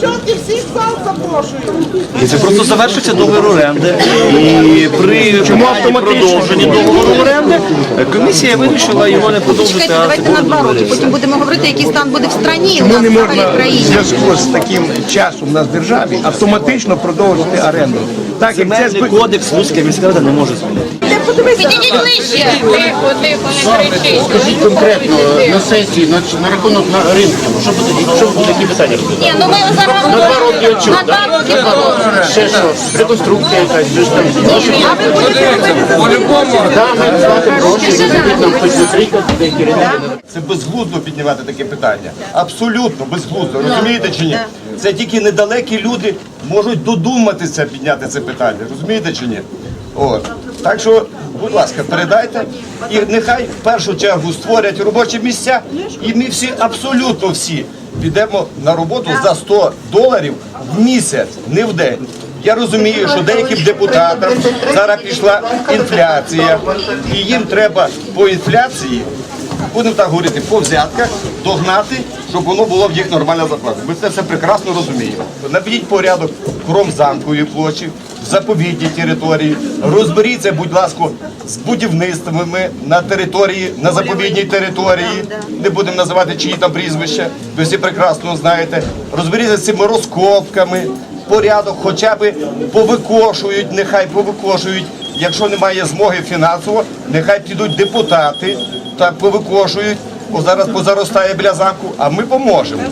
Дівчатки всіх зал запрошую. І це просто завершується договір оренди. І при продовженні договору оренди комісія вирішила його не продовжити. Чекайте, а давайте на два роки. Потім будемо говорити, який стан буде в страні, у нас не в можна в країні. зв'язку з таким часом на державі автоматично продовжити оренду. Так як це Земельний кодекс Луцька міська рада не може змінити. Підійдіть ближче. Тихо, тихо, не кричіть. Скажіть конкретно на сесії на, на рахунок на ринку, що буде, що буде які питання? Ні, ну ми зараз На два роки говоримо. На два роки було. Ще що? Реконструкція якась, щось там. А ви будете робити Да, ми платимо гроші, зробіть нам хоч витрійка, деякі ряди. Це безглуздо піднімати таке питання. Абсолютно безглуздо. Розумієте чи ні? Це тільки недалекі люди можуть додуматися підняти це питання. Розумієте чи ні? От. Так що, будь ласка, передайте і нехай в першу чергу створять робочі місця, і ми всі, абсолютно всі, підемо на роботу за 100 доларів в місяць, не в день. Я розумію, що деяким депутатам зараз пішла інфляція, і їм треба по інфляції будемо так говорити, по взятках догнати, щоб воно було в їх нормальна зарплата. Ми це все прекрасно розуміємо. Наведіть порядок в Кромзамковій площі, в заповідній території. Розберіться, будь ласка, з будівництвами на території, на заповідній території. Не будемо називати чиї там прізвища. Ви всі прекрасно знаєте. Розберіться з цими розкопками. Порядок, хоча б повикошують, нехай повикошують. Якщо немає змоги фінансово, нехай підуть депутати та повикошують. О, зараз позаростає біля замку, а ми поможемо.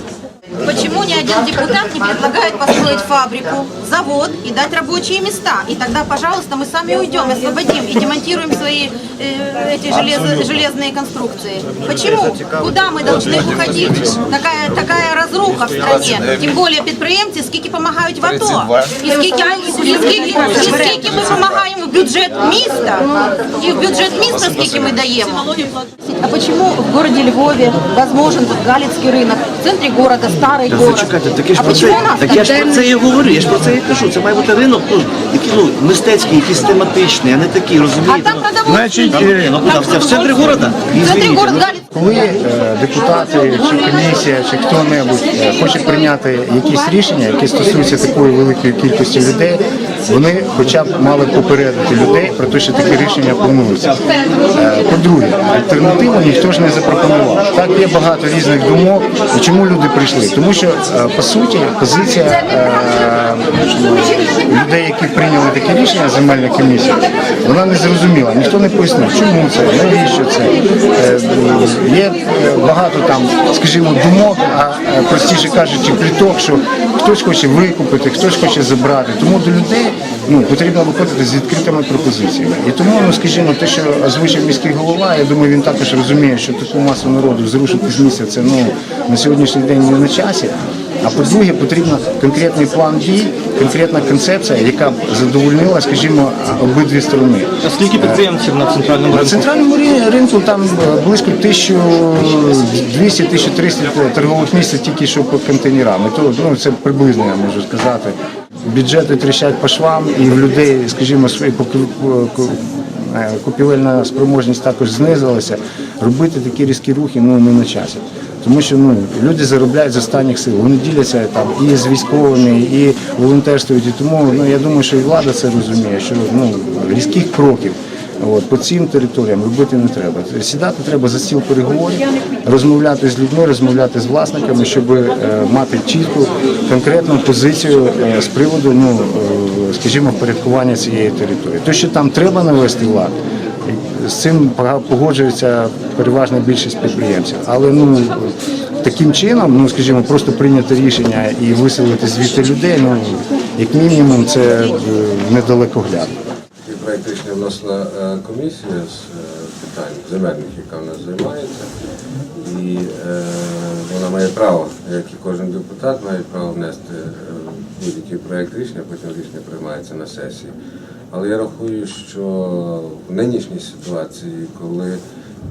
Почему ни один депутат не предлагает построить фабрику, завод и дать рабочие места? И тогда, пожалуйста, мы сами уйдем, освободим и демонтируем свои э, эти желез- железные конструкции. Почему? Куда мы должны уходить? Такая, такая разруха в стране. Тем более підприємці, скільки допомагають в АТО. І скільки, і скільки, і скільки ми допомагаємо в бюджет міста. І в бюджет міста скільки ми даємо. А почему в городе Львове возможен вот Галицкий рынок, в центре города, старый Та город? зачекайте, так я ж а про почему це, у нас так я ж про отдельный- це і говорю, я ж про це і кажу. Це має бути ринок, ну, який, ну, мистецький, якийсь тематичний, а не такий, А розумієте? там Ну, продовольствие. Значить, Ні, е, ну куди? В це- в центрі города? В центре Извините, город ну, Галицкий. коли е, депутати чи комісія, чи хто-небудь е, хоче прийняти якісь рішення, які стосуються такої великої кількості людей, вони хоча б мали попередити людей про те, що такі рішення плануються. Е, По-друге, альтернативу ніхто ж не запропонував. Так є багато різних думок. І чому люди прийшли? Тому що по суті позиція людей, які прийняли таке рішення, земельна комісія, вона не зрозуміла. Ніхто не пояснив, чому це, навіщо це. Є е, багато там, скажімо, думок, а е, простіше кажучи, пліток, що хтось хоче викупити, хтось хоче забрати. Тому до людей ну, потрібно виходити з відкритими пропозиціями. І тому, ну скажімо, те, що озвучив міський голова, я думаю, він також розуміє, що таку масу народу зрушити з місця це ну на сьогоднішній день не на часі. А по-друге, потрібен конкретний план дій, конкретна концепція, яка б задовольнила, скажімо, обидві сторони. А скільки підприємців на центральному ринку? На центральному ринку там близько 1200-1300 торгових місць тільки що по контейнерам. І то ну, це приблизно я можу сказати. Бюджети тріщать по швам, і в людей, скажімо, свої е, купівельна спроможність також знизилася. Робити такі різкі рухи ну, не на часі. Тому що ну, люди заробляють з останніх сил. Вони діляться там і з військовими, і волонтерствують. І тому ну, я думаю, що і влада це розуміє, що ну, різких кроків. От, по цим територіям робити не треба. Сідати треба за стіл переговорів, розмовляти з людьми, розмовляти з власниками, щоб е, мати чітку конкретну позицію е, з приводу, ну е, скажімо, впорядкування цієї території. Те, що там треба навести лад, з цим погоджується переважна більшість підприємців. Але ну таким чином, ну скажімо, просто прийняти рішення і виселити звідти людей, ну як мінімум, це е, недалекоглядно. І проект рішення в нас на е, комісія з е, питань земельних, яка в нас займається. І е, вона має право, як і кожен депутат, має право внести будь-який проект рішення, потім рішення приймається на сесії. Але я рахую, що в нинішній ситуації, коли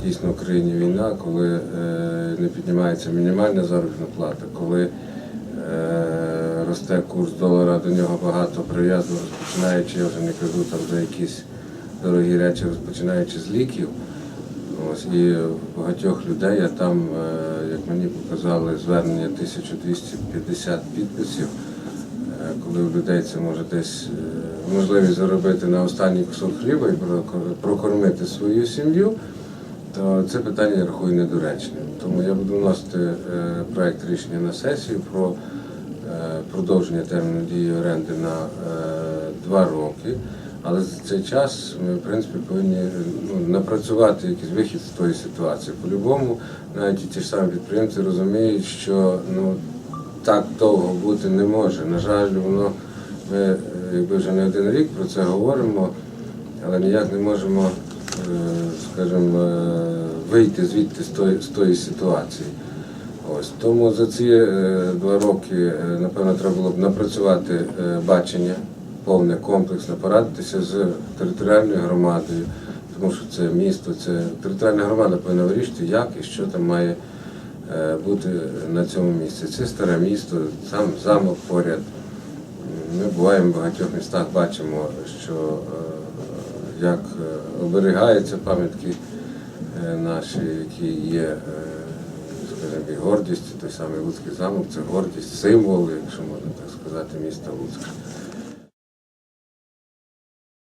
дійсно в країні війна, коли е, не піднімається мінімальна заробітна плата, коли е, росте курс долара, до нього багато прив'язано, розпочинаючи, я вже не кажу там за якісь дорогі речі, розпочинаючи з ліків. Ось і багатьох людей, а там, е, як мені показали, звернення 1250 підписів. Е, Коли у людей це може десь е, можливість заробити на останній кусок хліба і прокор- прокормити свою сім'ю, то це питання я рахую недоречним. Тому я буду вносити е, проект рішення на сесію про продовження терміну дії оренди на два роки. Але за цей час ми, в принципі, повинні ну, напрацювати якийсь вихід з тої ситуації. По-любому, навіть ті ж самі підприємці розуміють, що ну, так довго бути не може. На жаль, воно ми е, якби вже не один рік про це говоримо, але ніяк не можемо, е, скажімо, е, вийти звідти з тої, з тої ситуації. Ось тому за ці два роки, напевно, треба було б напрацювати бачення повне, комплексно, порадитися з територіальною громадою, тому що це місто, це територіальна громада повинна вирішити, як і що там має бути на цьому місці. Це старе місто, сам замок поряд. Ми буваємо в багатьох містах, бачимо, що е, як е, оберігаються пам'ятки е, наші, які є, е, скажімо, і гордість, той самий Луцький замок, це гордість, символ, якщо можна так сказати, міста Луцька.